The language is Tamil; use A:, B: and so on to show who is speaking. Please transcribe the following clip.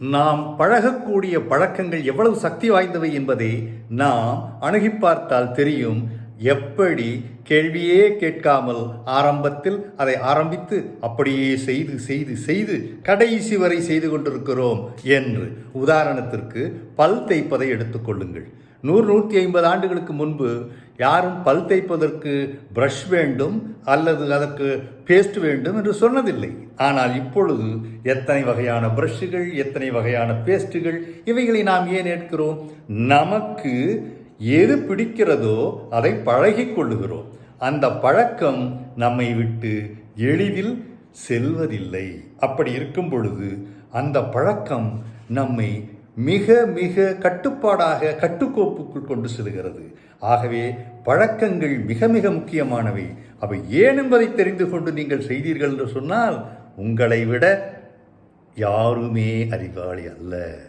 A: நாம் பழகக்கூடிய பழக்கங்கள் எவ்வளவு சக்தி வாய்ந்தவை என்பதை நாம் அணுகி பார்த்தால் தெரியும். எப்படி கேள்வியே கேட்காமல் ஆரம்பத்தில் அதை ஆரம்பித்து அப்படியே செய்து செய்து செய்து கடைசி வரை செய்து கொண்டிருக்கிறோம் என்று உதாரணத்திற்கு பல் தைப்பதை எடுத்துக்கொள்ளுங்கள் நூறு நூற்றி ஐம்பது ஆண்டுகளுக்கு முன்பு யாரும் பல் தைப்பதற்கு ப்ரஷ் வேண்டும் அல்லது அதற்கு பேஸ்ட் வேண்டும் என்று சொன்னதில்லை. ஆனால் இப்பொழுது எத்தனை வகையான ப்ரஷ்ஷுகள் எத்தனை வகையான பேஸ்ட்டுகள் இவைகளை நாம் ஏன் ஏற்கிறோம்? நமக்கு எது பிடிக்கிறதோ அதை பழகி கொள்ளுகிறோம். அந்த பழக்கம் நம்மை விட்டு எளிதில் செல்வதில்லை. அப்படி இருக்கும் பொழுது அந்த பழக்கம் நம்மை மிக மிக கட்டுப்பாடாக கட்டுக்கோப்புக்குள் கொண்டு செல்கிறது. ஆகவே பழக்கங்கள் மிக மிக முக்கியமானவை. அவை ஏன் என்பதை தெரிந்து கொண்டு நீங்கள் செய்தீர்கள் என்று சொன்னால் உங்களை விட யாருமே அறிவாளி அல்ல.